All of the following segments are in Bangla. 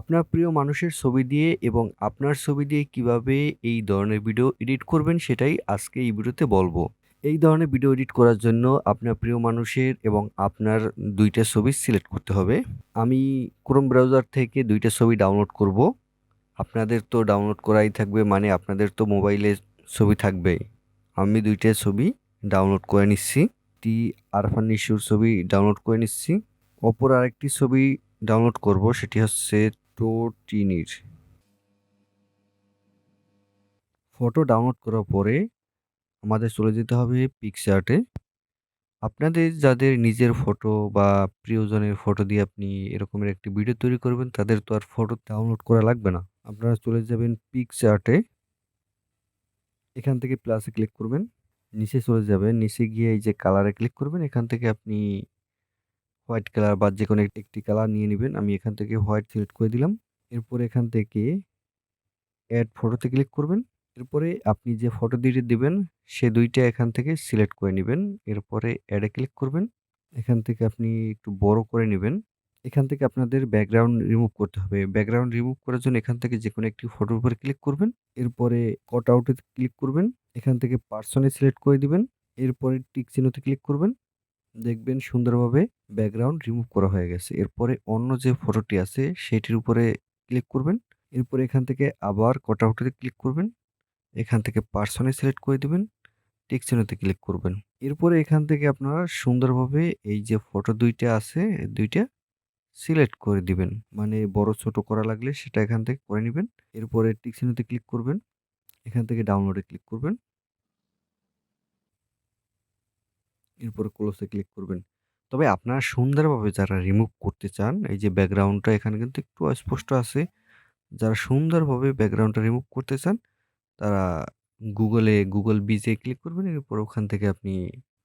আপনার প্রিয় মানুষের ছবি দিয়ে এবং আপনার ছবি দিয়ে কীভাবে এই ধরনের ভিডিও এডিট করবেন সেটাই আজকে এই ভিডিওতে বলব। এই ধরনের ভিডিও এডিট করার জন্য আপনার প্রিয় মানুষের এবং আপনার দুইটা ছবি সিলেক্ট করতে হবে। আমি ক্রোম ব্রাউজার থেকে দুইটা ছবি ডাউনলোড করব। আপনাদের তো ডাউনলোড করাই থাকবে মানে আপনাদের তো মোবাইলে ছবি থাকবে। আমি দুইটা ছবি ডাউনলোড করে নিচ্ছি। টি আরফান নিশুর ছবি ডাউনলোড করে নিচ্ছি। অপর আরেকটি ছবি ডাউনলোড করব, সেটি হচ্ছে টোটিনির ফটো ডাউনলোড করার পরে আমাদের চলে যেতে হবে পিকচার্টে আপনাদের যাদের নিজের ফটো বা প্রিয়জনের ফটো দিয়ে আপনি এরকমের একটি ভিডিও তৈরি করবেন, তাদের তো আর ফটো ডাউনলোড করা লাগবে না। আপনারা চলে যাবেন পিকচার্টে এখান থেকে প্লাসে ক্লিক করবেন। নিচে চলে যাবেন। নিচে গিয়ে এই যে কালারে ক্লিক করবেন, এখান থেকে আপনি হোয়াইট কালার বা যে কোনো একটি কালার নিয়ে নেবেন। আমি এখান থেকে হোয়াইট সিলেক্ট করে দিলাম। এরপর এখান থেকে অ্যাড ফটোতে ক্লিক করবেন। এরপরে আপনি যে ফটো দুইটি দিবেন, সে দুইটা এখান থেকে সিলেক্ট করে নেবেন। এরপরে অ্যাডে ক্লিক করবেন। এখান থেকে আপনি একটু বড় করে নেবেন। এখান থেকে আপনাদের ব্যাকগ্রাউন্ড রিমুভ করতে হবে। ব্যাকগ্রাউন্ড রিমুভ করার জন্য এখান থেকে যে কোনো একটি ফটোর উপরে ক্লিক করবেন। এরপরে কট আউটে ক্লিক করবেন। এখান থেকে পার্সনে সিলেক্ট করে দিবেন। এরপরে টিক চিহ্নতে ক্লিক করবেন। দেখবেন সুন্দরভাবে ব্যাকগ্রাউন্ড রিমুভ করা হয়ে গেছে। এরপরে অন্য যে ফটোটি আছে, সেটির উপরে ক্লিক করবেন। এরপরে এখান থেকে আবার কট আউটে ক্লিক করবেন। এখান থেকে পার্সনে সিলেক্ট করে দেবেন। টিক ক্লিক করবেন। এরপরে এখান থেকে আপনারা সুন্দরভাবে এই যে ফটো দুইটা আছে, দুইটা সিলেক্ট করে দিবেন। মানে বড় ছোট করা লাগলে সেটা এখান থেকে করে নেবেন। এরপরে টিক ক্লিক করবেন। এখান থেকে ডাউনলোডে ক্লিক করবেন। এরপরে ক্লোজে ক্লিক করবেন। তবে আপনারা সুন্দরভাবে যারা রিমুভ করতে চান, এই যে ব্যাকগ্রাউন্ডটা এখানে কিন্তু একটু অস্পষ্ট আছে, যারা সুন্দরভাবে ব্যাকগ্রাউন্ডটা রিমুভ করতে চান, তারা গুগলে গুগল বিজে ক্লিক করবেন এরপর ওখান থেকে আপনি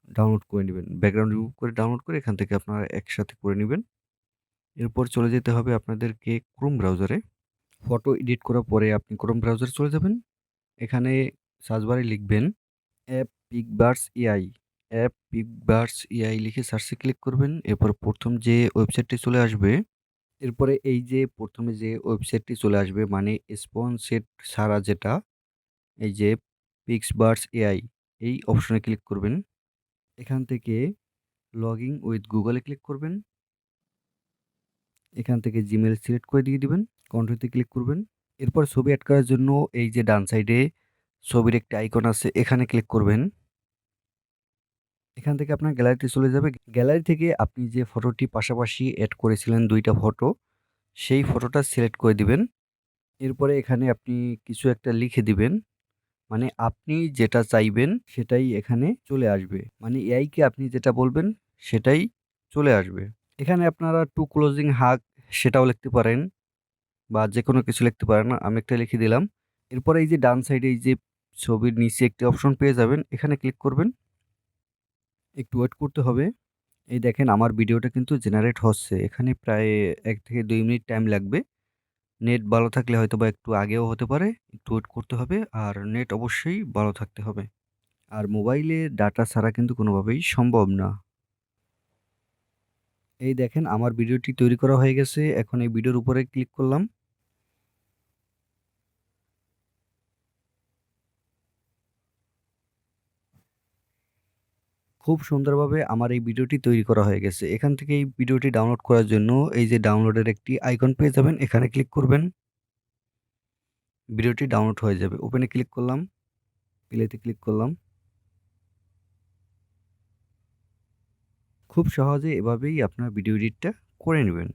ডাউনলোড করে নেবেন। ব্যাকগ্রাউন্ড রিমুভ করে ডাউনলোড করে এখান থেকে আপনারা একসাথে করে নেবেন। এরপর চলে যেতে হবে আপনাদেরকে ক্রোম ব্রাউজারে ফটো এডিট করার পরে আপনি ক্রোম ব্রাউজারে চলে যাবেন। এখানে সার্চবারে লিখবেন app PixVerse AI app PixVerse AI লিখে সার্চে ক্লিক করবেন। এরপর প্রথম যে ওয়েবসাইটটি চলে আসবে, এরপরে এই যে প্রথমে যে ওয়েবসাইটটি চলে আসবে মানে স্পনসেট সারা যেটা, এই যে পিক্স পিক্সবার্স এআই এই অপশনে ক্লিক করবেন। এখান থেকে লগইন উইথ গুগলে ক্লিক করবেন। এখান থেকে জিমেল সিলেক্ট করে দিয়ে দিবেন কন্ট্রোতে ক্লিক করবেন। এরপর ছবি অ্যাড করার জন্য এই যে ডান সাইডে ছবির একটি আইকন আছে, এখানে ক্লিক করবেন। এখান থেকে আপনার গ্যালারিতে চলে যাবে। গ্যালারি থেকে আপনি যে ফটোটি পাশাপাশি অ্যাড করেছিলেন দুইটা ফটো সেই ফটোটা সিলেক্ট করে দিবেন। এরপরে এখানে আপনি কিছু একটা লিখে দিবেন। মানে আপনি যেটা চাইবেন সেটাই এখানে চলে আসবে। মানে এআইকে আপনি যেটা বলবেন সেটাই চলে আসবে। এখানে আপনারা টু ক্লোজিং হাক সেটাও লিখতে পারেন বা যে কোনো কিছু লিখতে পারেন। আমি একটা লিখে দিলাম। এরপরে এই যে ডান সাইডে এই যে ছবির নিচে একটি অপশন পেয়ে যাবেন। এখানে ক্লিক করবেন। একটু ওয়েট করতে হবে। এই দেখেন আমার ভিডিওটা কিন্তু জেনারেট হচ্ছে। এখানে প্রায় এক থেকে দুই মিনিট টাইম লাগবে। নেট ভালো থাকলে হয়তো বা একটু আগেও হতে পারে। একটু ওয়েট করতে হবে। আর নেট অবশ্যই ভালো থাকতে হবে। আর মোবাইলে ডাটা ছাড়া কিন্তু কোনোভাবেই সম্ভব না। এই দেখেন আমার ভিডিওটি তৈরি করা হয়ে গেছে। এখন এই ভিডিওর উপরে ক্লিক করলাম। খুব সুন্দরভাবে আমার এই ভিডিওটি তৈরি করা হয়ে গেছে। এখান থেকে এই ভিডিওটি ডাউনলোড করার জন্য এই যে ডাউনলোডের একটি আইকন পেয়ে যাবেন, এখানে ক্লিক করবেন। ভিডিওটি ডাউনলোড হয়ে যাবে। ওপেনে ক্লিক করলাম। প্লেতে ক্লিক করলাম। খুব সহজে এভাবেই আপনার ভিডিও এডিটটা করে নেবেন।